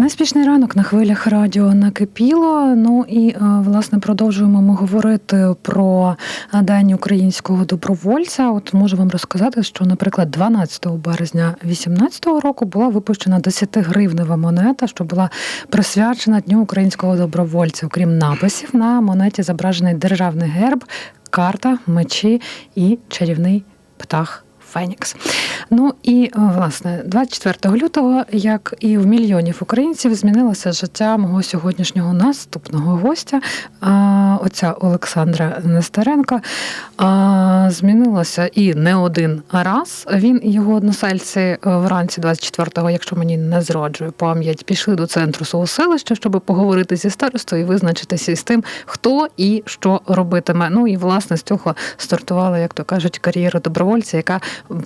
Неспішний ранок на хвилях радіо накипіло. Ну і е, власне продовжуємо ми говорити про е, день українського добровольця. От можу вам розказати, що, наприклад, 12 березня 2018 року була випущена 10-гривнева монета, що була присвячена Дню українського добровольця. Окрім написів, на монеті зображений державний герб, карта, мечі і чарівний птах. Фенікс. Ну і е, власне, 24 лютого, як і в мільйонів українців, змінилося життя мого сьогоднішнього наступного гостя, а, отця Олександра Нестеренка. А, Змінилося і не один раз. Він і його односельці е, вранці 24-го, якщо мені не зраджує пам'ять, пішли до центру свого селища, щоб поговорити зі старостою і визначитися із тим, хто і що робитиме. Ну і власне з цього стартувала, як то кажуть, кар'єра добровольця, яка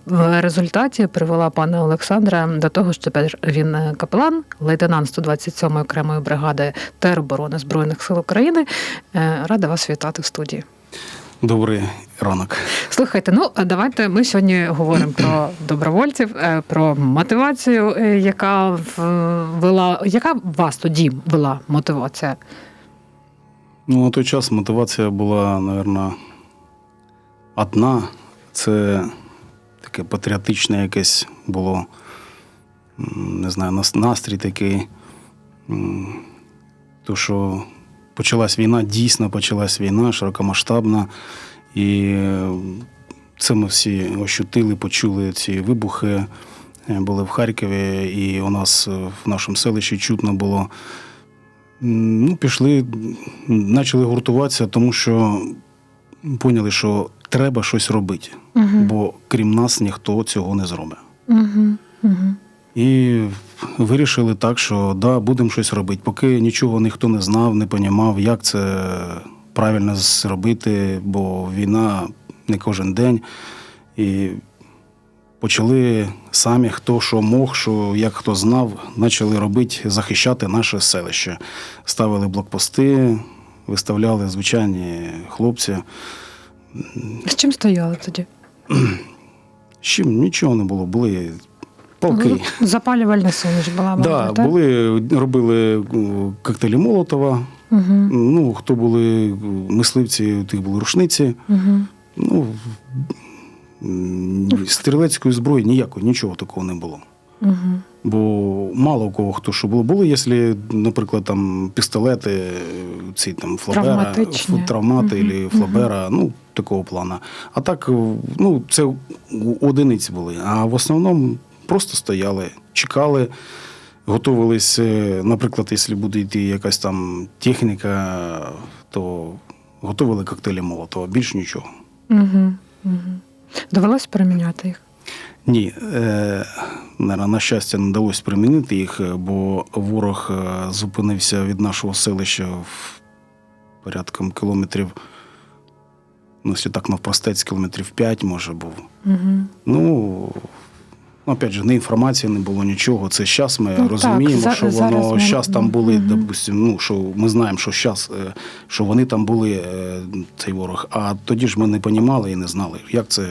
в результаті привела пана Олександра до того, що тепер він е, капелан, лейтенант 127-ї окремої бригади тероборони Збройних сил України. Е, Рада вас вітати в студії. Добрий ранок. Слухайте, ну давайте ми сьогодні говоримо про добровольців, е, про мотивацію, яка вела, яка вас тоді вела мотивація? Ну, на той час мотивація була, мабуть, одна. Це таке патріотичне якесь було, не знаю, настрій такий. То, що почалась війна, дійсно почалась війна, широкомасштабна. І е, це ми всі ощутили, почули ці вибухи. Е, Були в Харкові, і у нас е, в нашому селищі чутно було. Ну, пішли, почали гуртуватися, тому що поняли, що треба щось робити, Угу. бо крім нас ніхто цього не зробить. Угу. Угу. І вирішили так, що да, будемо щось робити. Поки нічого ніхто не знав, не понімав, як це правильно зробити, бо війна не кожен день. І почали самі, хто що мог, що як хто знав, почали робити, захищати наше селище. Ставили блокпости, виставляли звичайні хлопці. З чим стояли тоді? З чим нічого не було, були полки. Запалювальна суміш була, Да, так? були, робили е, коктейлі Молотова. Угу. Ну, хто були е, мисливці, у тих були рушниці. Угу. Ну, стрілецької зброї ніякої, нічого такого не було. Угу. Бо мало у кого хто що було. Були, якщо, наприклад, там пістолети, е, ці там флабера, травмати Мгм, або флабера, ну, такого плана. А так, е, ну, це одиниці були. А в основному просто стояли, чекали, готувались. е, Наприклад, якщо буде йти якась там техніка, то готували коктейлі Молотова, більш нічого. Угу. Угу. Довелось переміняти їх. Ні, е, на щастя, не вдалося примінити їх, е, бо ворог зупинився від нашого селища в порядком кілометрів, ну, якщо так навпростець, кілометрів 5, може, був. Угу. Ну, опять же, не інформації не було нічого. Це зараз ми Ну, так, розуміємо, за- що зараз воно ми- там були, Мгм. допустим, ну, що ми знаємо, що зараз, що вони там були, е, цей ворог. А тоді ж ми не понімали і не знали, як це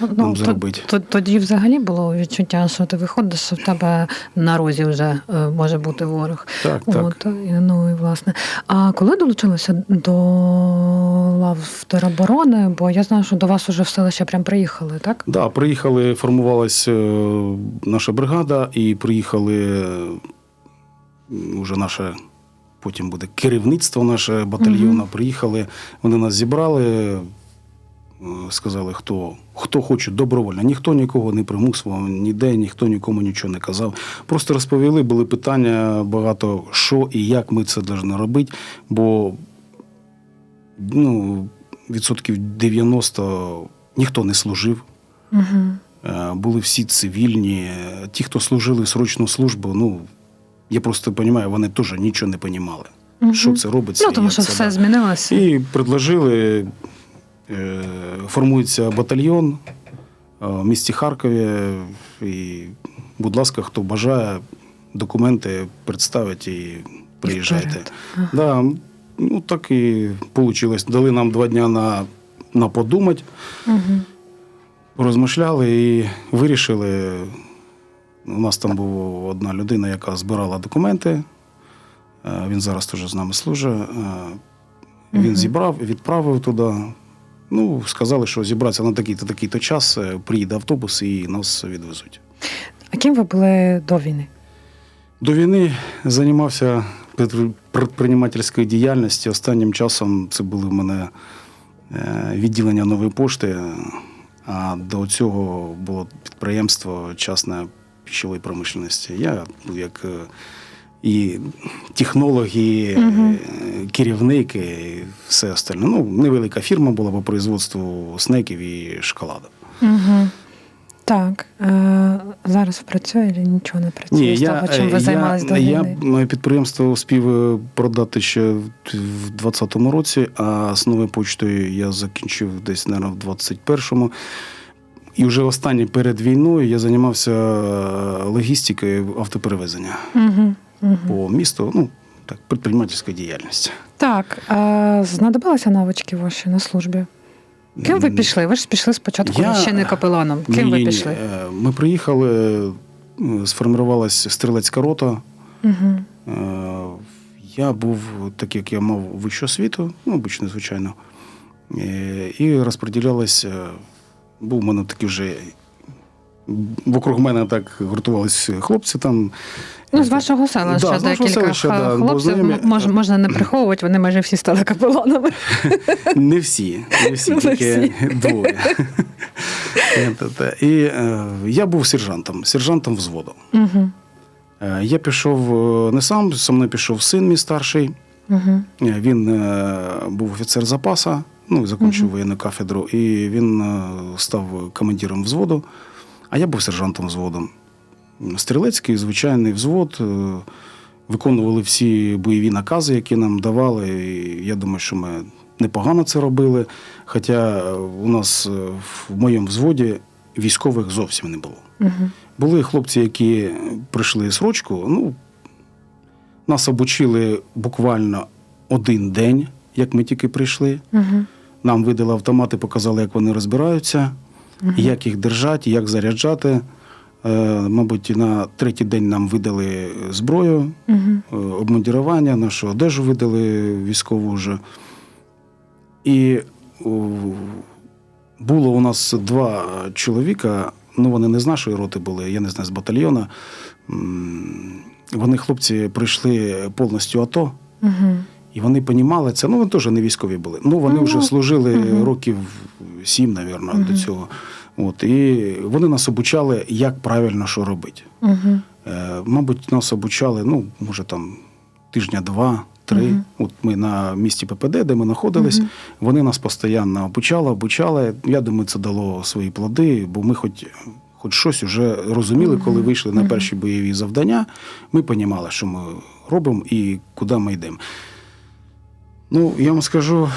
нам Ну, то- зробити. то- Тоді взагалі було відчуття, що ти виходиш, що в тебе на розі вже е, може бути ворог. Так, так. От, і, ну і власне. А коли долучилися до лав тероборони? Бо я знаю, що до вас уже в селище прям приїхали, так? Да, приїхали, формувалася е, наша бригада, і приїхали е, вже наше. Потім буде керівництво наше батальйону. Мгм. Приїхали, вони нас зібрали, е, сказали, хто, хто хоче добровольно. Ніхто нікого не примусував ніде, ніхто нікому нічого не казав. Просто розповіли, були питання багато, що і як ми це повинні робити, бо ну, відсотків 90 ніхто не служив. Угу. Е, були всі цивільні. Е, Ті, хто служили срочну службу, ну я просто розумію, вони теж нічого не розуміли, що це робиться. Ну, тому що це, все да. змінилося. І предложили, е, формується батальйон е, в місті Харкові. І, будь ласка, хто бажає, документи представить і приїжджайте. Ага. Да, ну так і вийшло. Дали нам два дні на, на подумати. Угу. Порозмишляли і вирішили. У нас там була одна людина, яка збирала документи. Е, Він зараз теж з нами служить. Е, Він зібрав, відправив туди. Ну, сказали, що зібратися на такий-то такий-то час, е, приїде автобус і нас відвезуть. А ким ви були до війни? До війни займався предпринимательською діяльністю. Останнім часом це були в мене відділення нової пошти, а до цього було підприємство часне пищової промишленості. Я ну, як е, і технолог, і угу. Керівник, і все остальне. Ну, невелика фірма була по производству снеків і шоколаду. Угу. Так. Зараз працює чи нічого не працює? з того, чим ви е, займалися до я, війни? моє підприємство успів е, продати ще в 2020 році, а з новою почтою я закінчив десь, мабуть, в 21-му. І вже останнє перед війною я займався е, логістикою автоперевезення Угу. Угу. по місту, ну, так, підприємницької діяльності. Так, а знадобилися навички ваші на службі? Ким ви пішли? Ви ж пішли спочатку Я- ще не капеланом. Ким ви ні-ні, пішли? Ні. Ми приїхали, е, сформувалася стрілецька рота. Угу. Е, Я був, так як я мав вищу освіту, ну, обично, звичайно, е, і розподілялася, Був у мене такий вже. Вокруг мене так гуртувалися хлопці там. Ну, з вашого селища Да, з декілька да, хлопців знайомі- мож, можна не приховувати, вони майже всі стали капеланами. Не всі, не всі, Не тільки двоє. Е. І е, я був сержантом, сержантом взводу. Угу. Е, Я пішов е, не сам, зі мною пішов син мій старший. Угу. Він е, був офіцер запаса, ну, закінчив Мгм. воєнну кафедру, і він е, став командиром взводу, а я був сержантом взводу. Стрілецький, звичайний взвод. е, Виконували всі бойові накази, які нам давали. І я думаю, що ми непогано це робили. Хоча е, у нас е, в моєму взводі військових зовсім не було. Угу. Були хлопці, які прийшли срочку. Ну, нас обучили буквально один день, як ми тільки прийшли. Угу. Нам видали автомати, показали, як вони розбираються, як їх держати, як заряджати. Е, мабуть, на третій день нам видали зброю, Угу. обмундірування, нашу одежу видали військову вже. І було у нас два чоловіка, ну вони не з нашої роти були, я не знаю, з батальйона. Вони, хлопці, прийшли повністю АТО, Угу. і вони понімали це. Ну, вони теж не військові були. Ну, вони Ну, вже служили мгм. років сім, мабуть, Мгм. до цього. От, і вони нас обучали, як правильно що робити. Угу. Е, мабуть, нас обучали, ну, може, там тижня два, три. Мгм. От ми на місці ППД, де ми знаходились, Мгм. вони нас постійно обучали, обучали. Я думаю, це дало свої плоди, бо ми хоч. Хоч щось вже розуміли, коли вийшли на перші бойові завдання, ми розуміли, що ми робимо і куди ми йдемо. Ну, я вам скажу,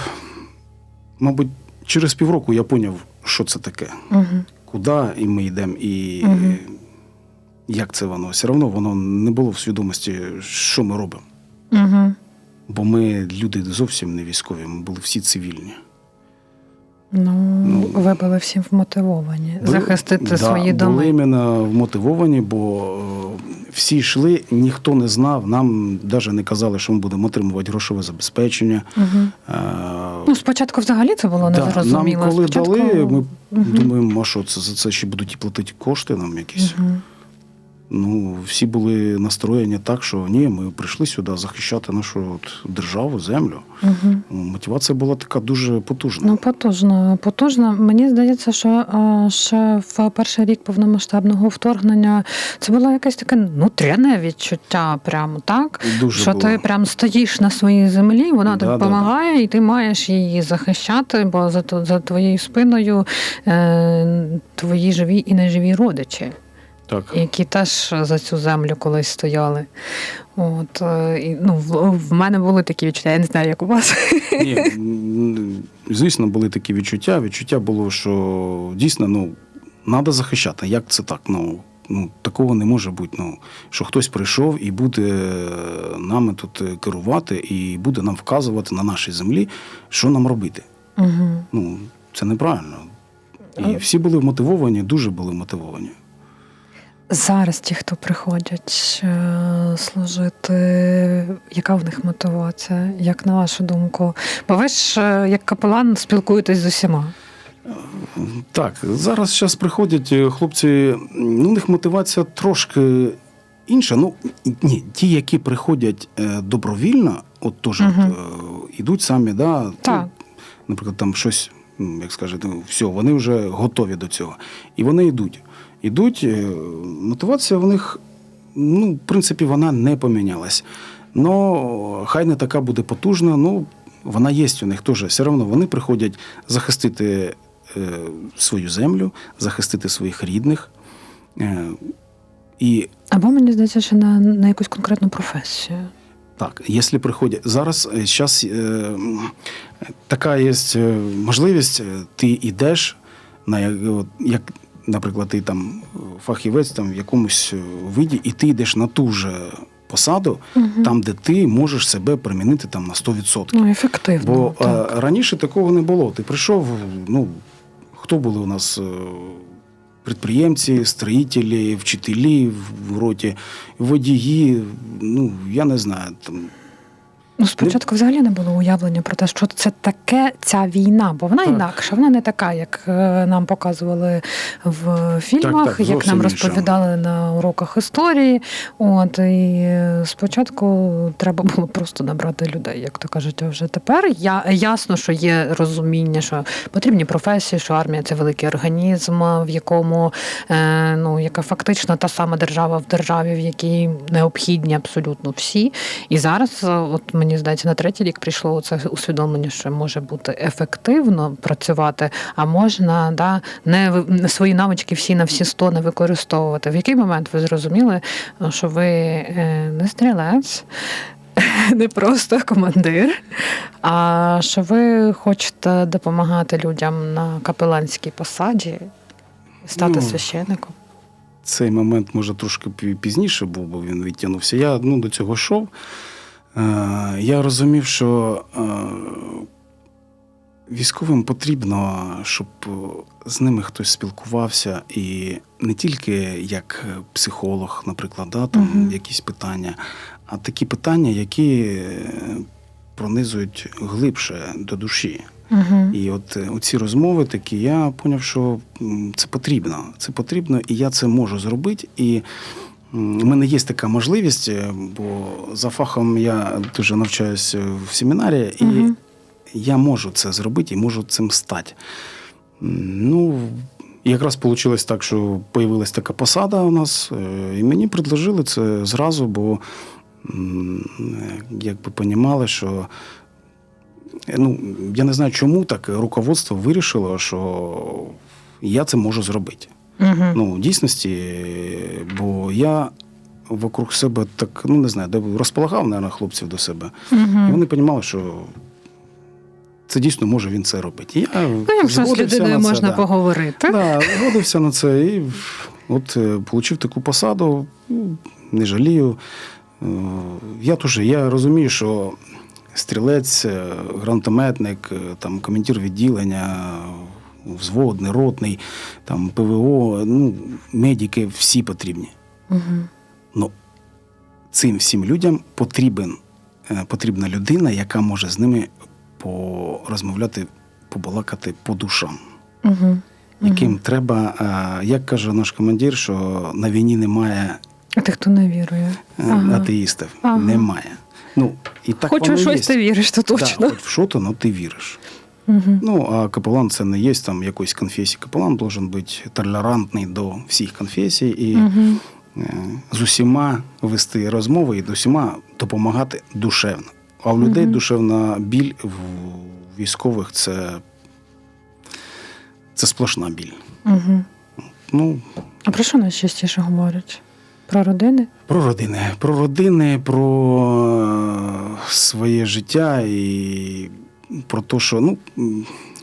мабуть, через півроку я зрозумів, що це таке Угу. куди і ми йдемо, і угу. як це воно. Все одно воно не було в свідомості, що ми робимо. Угу. Бо ми люди зовсім не військові, ми були всі цивільні. Ну, Ну, ви були всі вмотивовані Були- захистити да, свої Були доми. іменно вмотивовані, бо е, всі йшли, ніхто не знав. Нам навіть не казали, що ми будемо отримувати грошове забезпечення. Угу. Е, Ну, спочатку взагалі це було да, незрозуміло. нам коли спочатку... дали, ми Мгм. думаємо, а що це за це ще будуть і платити кошти нам якісь. Мгм. Ну, всі були настроєні так, що ні, ми прийшли сюди захищати нашу от державу, землю. Ну, Мотивація була така дуже потужна. Ну, потужно, потужно. Мені здається, що ще в перший рік повномасштабного вторгнення це було якесь таке внутрішнє відчуття, прямо так. дуже що було. ти прям стоїш на своїй землі, вона Да, тобі да, допомагає, і ти маєш її захищати, бо за, за твоєю спиною е, твої живі і неживі родичі. Так. які теж за цю землю колись стояли. От, е, і, ну, в, в мене були такі відчуття, я не знаю, як у вас. Ні, звісно, були такі відчуття. Відчуття було, що дійсно ну, треба захищати. Як це так? Ну, ну, такого не може бути. Ну, що хтось прийшов і буде нами тут керувати, і буде нам вказувати на нашій землі, що нам робити. Угу. Ну, це неправильно. І всі були мотивовані, дуже були мотивовані. Зараз ті, хто приходять е, служити, яка в них мотивація? Як на вашу думку? Бо ви ж е, як капелан спілкуєтесь з усіма. Так, зараз зараз приходять е, хлопці, ну, у них мотивація трошки інша. Ну, ні, ті, які приходять добровільно, от теж е, ідуть самі, да, Так. ну, наприклад, там щось, як скажете, ну, все, вони вже готові до цього. І вони йдуть. Ідуть, е, мотивація в них, ну, в принципі, вона не помінялась. Ну, хай не така буде потужна, ну, вона є у них теж. Все одно вони приходять захистити е, свою землю, захистити своїх рідних. Е, і Або мені здається, що на, на якусь конкретну професію. так, якщо приходять зараз, зараз е, така є можливість, ти йдеш на як, наприклад, ти там фахівець там в якомусь е, виді, і ти йдеш на ту же посаду, Мгм. там, де ти можеш себе примінити там на 100%. Ну, ефективно. Бо так. е, раніше такого не було. Ти прийшов, ну хто були у нас е, підприємці, строїтелі, вчителі в роті, водії, ну я не знаю. Там, Ну, спочатку взагалі не було уявлення про те, що це таке ця війна, бо вона Так. інакша, вона не така, як е, нам показували в фільмах, Так, так, як нам інша. розповідали на уроках історії. От і спочатку треба було просто набрати людей, як то кажуть. А вже тепер я ясно, що є розуміння, що потрібні професії, що армія це великий організм, в якому е, ну яка фактично та сама держава в державі, в якій необхідні абсолютно всі. І зараз, е, от мені здається, на третій рік прийшло це усвідомлення, що може бути ефективно працювати, а можна да, не свої навички всі на всі сто не використовувати. В який момент ви зрозуміли, що ви е, не стрілець? Не просто командир, а що ви хочете допомагати людям на капеланській посаді, стати Ну, священником? цей момент може трошки пізніше був, бо він відтягнувся. Я ну, до цього йшов. Е, я розумів, що е, військовим потрібно, щоб е, з ними хтось спілкувався, і не тільки як психолог, наприклад, да, там Мгм. якісь питання, а такі питання, які пронизують глибше до душі. Угу. І от е, оці розмови такі, я поняв, що це потрібно. Це потрібно, і я це можу зробити. І у мене є така можливість, е, бо за фахом я дуже навчаюся в семінарі, і Мгм. я можу це зробити і можу цим стати. Ну, якраз вийшло так, що з'явилася така посада у нас, е, і мені предложили це зразу, бо м, е, якби понімали, що ну, я не знаю, чому так руководство вирішило, що я це можу зробити. Угу. Ну, в дійсності, бо я вокруг себе так, ну не знаю, де розполагав, мабуть, хлопців до себе. І угу. вони розуміли, що це дійсно може він це робити. Я Ну, з людиною на можна да. поговорити. Да, згодився на це і от е, отримав таку посаду, ну, не жалію. Е, Я теж я розумію, що стрілець, е, гранатометник, там, командир відділення, взводний, ротний, там, ПВО, ну, медики всі потрібні. Угу. Ну, цим всім людям потрібен, е, потрібна людина, яка може з ними порозмовляти, побалакати по душам Угу. яким треба, е, як каже наш командир, що на війні немає А ти хто не вірує? е, Ага. атеїстів. Ага. Немає. Ну, і так Хоч у щось є. ти віриш, то Да, точно. хоч в що то, ну ти віриш. Угу. Ну, а капелан це не є там якоїсь конфесії. Капелан должен бути толерантний до всіх конфесій і Угу. з усіма вести розмови і з усіма допомагати душевно. А в людей Мгм. душевна біль в військових це, це сплошна біль. Угу. Ну, А про що найчастіше говорять? Про родини? Про родини, про родини, про е, своє життя і про те, що ну,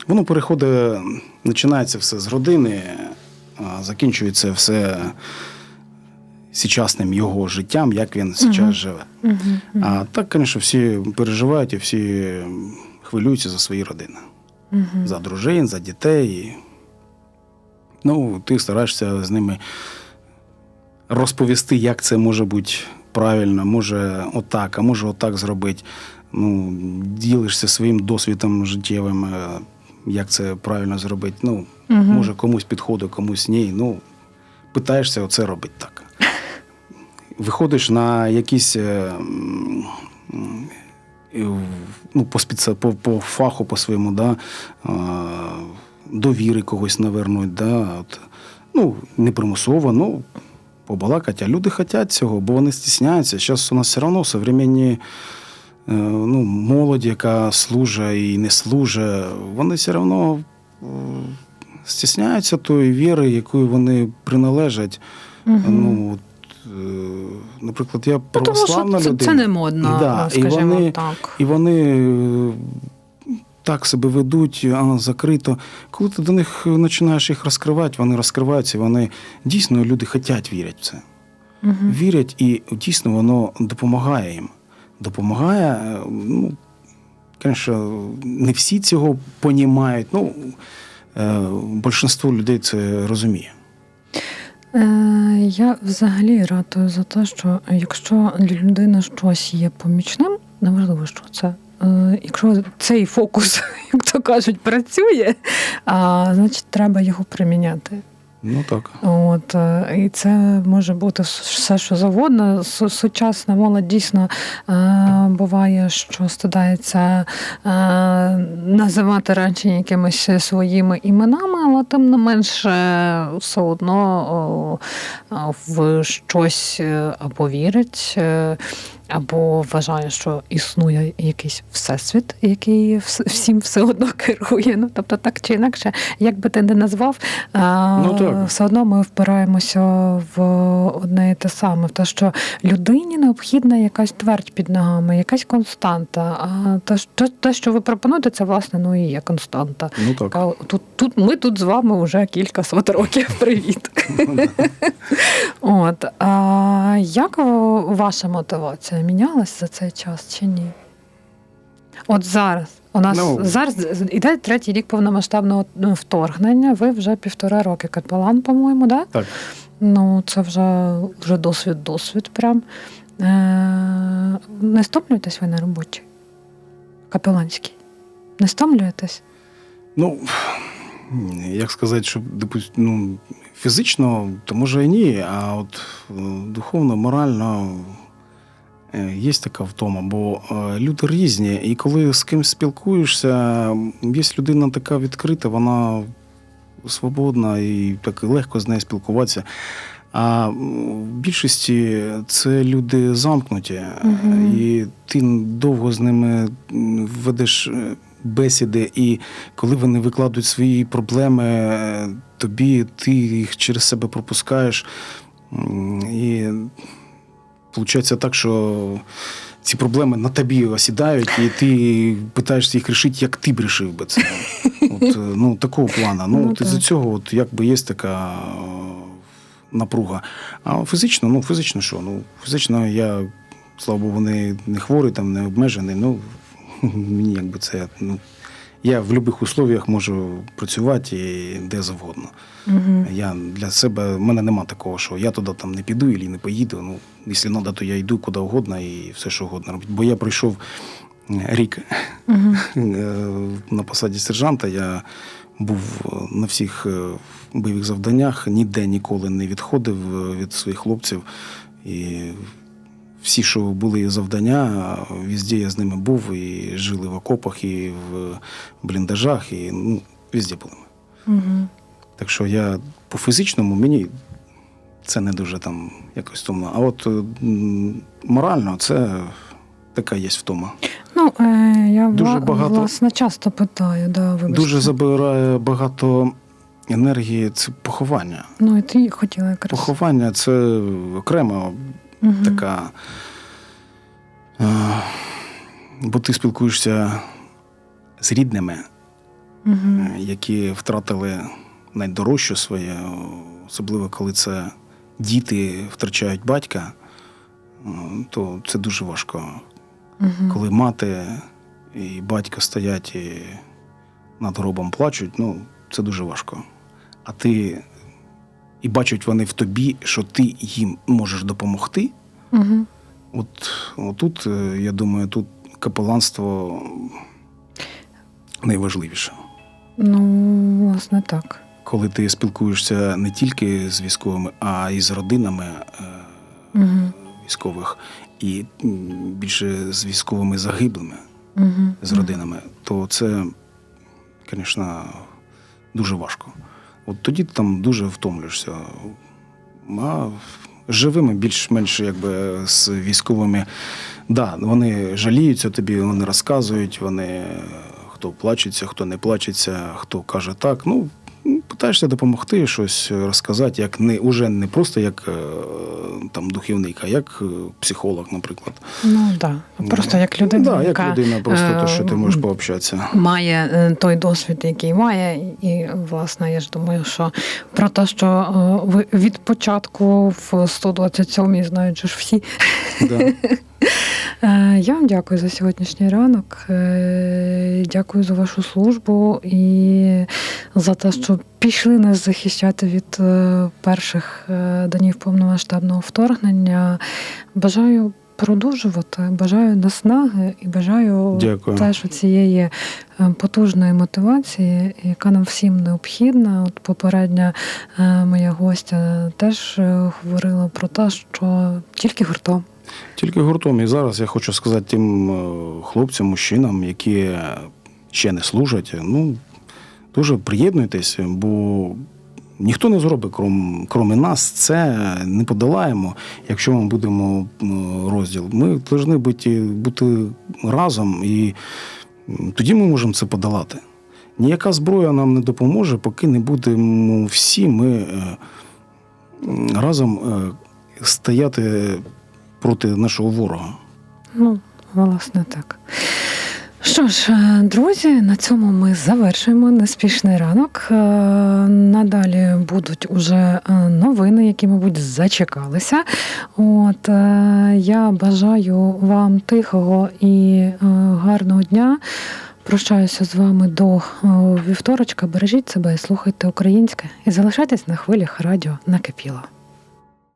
воно переходить, починається все з родини, а закінчується все сучасним його життям, як він зараз Мгм. живе. Угу. А так, звісно, всі переживають і всі хвилюються за свої родини, Угу. за дружин, за дітей. Ну, ти стараєшся з ними розповісти, як це може бути правильно, може отак, а може отак зробити. Ну, ділишся своїм досвідом життєвим, е, як це правильно зробити. Ну, Мгм. може комусь підходить, комусь ні. Ну, питаєшся оце робити так. Виходиш на якісь. е, в- ну, по, спеці... по, по фаху по своєму, да, е, довіри когось навернуть, да, от, ну, не примусово, ну, побалакати. А люди хочуть цього, бо вони стісняються. Зараз у нас все одно современні е, ну, молодь, яка служить і не служить, вони все одно е, стісняються тої віри, якою вони приналежать. Мгм. Ну, от, е, наприклад, я Ну, православна це, людина. це не модно, Да, і вони- так. І вони е, так себе ведуть, а, закрито. Коли ти до них починаєш їх розкривати, вони розкриваються, вони дійсно люди хочуть вірять в це. Мгм. Вірять, і дійсно воно допомагає їм. Допомагає, е, ну, звісно, не всі цього понімають. Ну, е, більшинство людей це розуміє. Е, я взагалі ратую за те, що якщо для людини щось є помічним, неважливо, що це. Якщо цей фокус, як то кажуть, працює, значить треба його приміняти. Ну так. От е, і це може бути все, що завгодно. Сучасна молодь дійсно е, буває, що стидається е, називати речі якимись своїми іменами, але тим не менше все одно в щось або вірить. Або вважає, що існує якийсь всесвіт, який всім все одно керує. Ну тобто, так чи інакше, як би ти не назвав, Ну, так. все одно ми впираємося в одне і те саме, в те, що людині необхідна якась твердь під ногами, якась константа. А те, що- те, що ви пропонуєте, це власне ну і є константа. Ну так. Яка Тут, тут ми тут з вами вже кілька сот років. Привіт. От а як ваша мотивація мінялась за цей час чи ні? От зараз. У нас Ну. зараз іде третій рік повномасштабного ну, вторгнення. Ви вже півтора роки капелан, по-моєму, да? Так. Ну, це вже, вже досвід, досвід прям. Е, не стомлюєтесь ви на роботі? Капеланській? Не стомлюєтесь? Ну, як сказати, що допустим, ну, фізично, то може і ні, а от е, духовно, морально є така втома, бо е, люди різні, і коли з кимось спілкуєшся, є людина така відкрита, вона свободна і так легко з нею спілкуватися. А в більшості це люди замкнуті, Мгм. і ти довго з ними ведеш е, бесіди, і коли вони викладуть свої проблеми е, тобі, ти їх через себе пропускаєш. І виходить так, що ці проблеми на тобі осідають, і ти питаєшся їх рішити, як ти б рішив би це. От, е, ну, такого плану. Ну, Ну, от із-за цього от, якби є така е, напруга. А фізично, ну фізично що? Ну, фізично я, слава Богу, не, не хворий, там, не обмежений. Ну, мені якби це. Ну, я в будь-яких условіях можу працювати і де завгодно. Угу. Я для себе, в мене нема такого, що я туди там не піду і не поїду. Ну, якщо треба, то я йду куди угодно і все, що угодно робити. Бо я пройшов е, рік Угу. На посаді сержанта. Я був е, на всіх бойових завданнях, ніде ніколи не відходив від своїх хлопців. І всі, що були завдання, везде я з ними був, і жили в окопах, і в бліндажах, і ну, везде були ми. Угу. Так що я по фізичному мені це не дуже там якось томно. А от морально це така є втома. Ну, е, я Дуже багато- власне часто питаю, да, вибачте. Дуже забирає багато енергії це поховання. Ну, і ти хотіла якраз. Поховання це окрема Мгм. така. е, Бо ти спілкуєшся з рідними, е, які втратили найдорожче своє, особливо коли це діти втрачають батька, е, то це дуже важко. Мгм. Коли мати і батько стоять і над гробом плачуть, ну це дуже важко. А ти і бачать вони в тобі, що ти їм можеш допомогти. Угу. От тут, я думаю, тут капеланство найважливіше. Ну, власне, так. Коли ти спілкуєшся не тільки з військовими, а й з родинами е, Угу. військових, і більше з військовими загиблими, Угу. з родинами, то це, звісно, дуже важко. От тоді ти там дуже втомлюєшся. А живими більш-менш якби з військовими, да, вони жаліються тобі, вони розказують, вони хто плачеться, хто не плачеться, хто каже так. Ну, питаєшся допомогти, щось розказати, як не уже не просто як е, там духівник, а як е, психолог, наприклад. Ну так. Да. Просто як людина, да, як яка людина, просто то, що ти е, можеш пообщатися. має е, той досвід, який має, і власне я ж думаю, що про те, що е, ви від початку в 127-й знають ж всі. Да. Е, Я вам дякую за сьогоднішній ранок. Е, Дякую за вашу службу і за те, що пішли нас захищати від е, перших днів повномасштабного вторгнення. Бажаю продовжувати, бажаю наснаги і бажаю Дякую. теж цієї потужної мотивації, яка нам всім необхідна. От попередня моя гостя теж говорила про те, що тільки гуртом. Тільки гуртом. І зараз я хочу сказати тим е, хлопцям, мужчинам, які ще не служать, ну дуже приєднуйтесь, бо ніхто не зробить, крім, крім нас, це не подолаємо, якщо ми будемо розділ. Ми повинні бути, бути разом, і тоді ми можемо це подолати. Ніяка зброя нам не допоможе, поки не будемо всі ми е, разом е, стояти проти нашого ворога. Ну, власне, так. Що ж, е, друзі, на цьому ми завершуємо неспішний ранок. Е, Надалі будуть уже е, новини, які, мабуть, зачекалися. От я бажаю вам тихого і гарного дня. Прощаюся з вами до вівторочка. Бережіть себе, слухайте українське і залишайтесь на хвилях радіо накипіло.